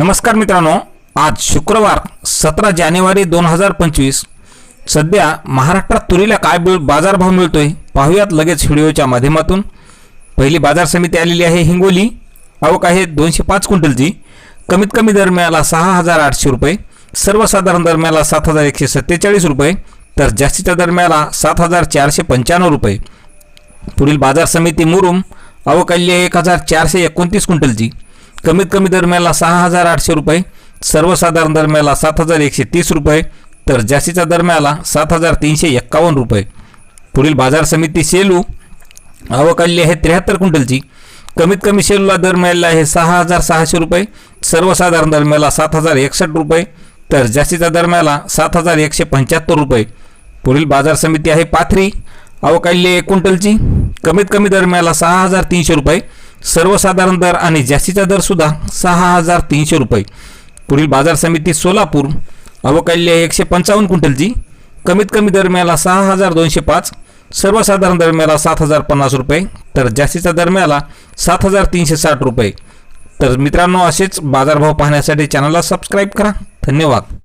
नमस्कार मित्रांनो आज शुक्रवार सतरा जानेवारी दोन हजार पंचवीस. सध्या महाराष्ट्रात तुरीला काय बाजारभाव मिळतोय पाहूयात लगेच व्हिडिओच्या माध्यमातून. पहिली बाजार समिती आलेली आहे हिंगोली. आवक आहे दोनशे पाच क्विंटलची. कमीत कमी दरम्याला सहा हजार आठशे रुपये. सर्वसाधारण दरम्याला सात हजार एकशे सत्तेचाळीस रुपये. तर जास्तीच्या दरम्याला सात हजार चारशे पंच्याण्णव रुपये. पुढील बाजार समिती मुरुम. अवकाल्य एक हजार चारशे एकोणतीस क्विंटलची. कमीत कमी दरम्याला सहा हजार आठशे रुपये सर्वसाधारण दरम्याला सात हजार एकशे तीस रुपये तर जास्तीचा दरम्याला सात हजार तीनशे एक्कावन्न रुपये. पुढील बाजार समिती सेलू अवकाल्य आहे त्र्याहत्तर क्विंटलची. कमीत कमी सेलूला दर मिळालेला आहे सहा हजार सहाशे रुपये सर्वसाधारण दरम्याला सात हजार एकसष्ट रुपये तर जास्तीचा दरम्याला सात हजार एकशे पंच्याहत्तर रुपये. पुढील बाजार समिती आहे पाथरी अवकाल्य एक क्विंटलची. कमीत कमी दर मिळाला सहा हजार तीनशे रुपये सर्वसाधारण दर आणि जास्तीचा दर सुद्धा सहा हजार तीनशे रुपये. पुढील बाजार समिती सोलापूर अवकाल्य एकशे पंचावन्न क्विंटलची कमीत कमी दर मिळाला सहा हजार दोनशे पाच. सर्वसाधारण दर मिळाला सात हजार पन्नास रुपये. तर जास्तीचा दर मिळाला सात हजार तीनशे साठ रुपये. तर मित्रांनो असेच बाजारभाव पाहण्यासाठी चॅनलला सबस्क्राईब करा. धन्यवाद.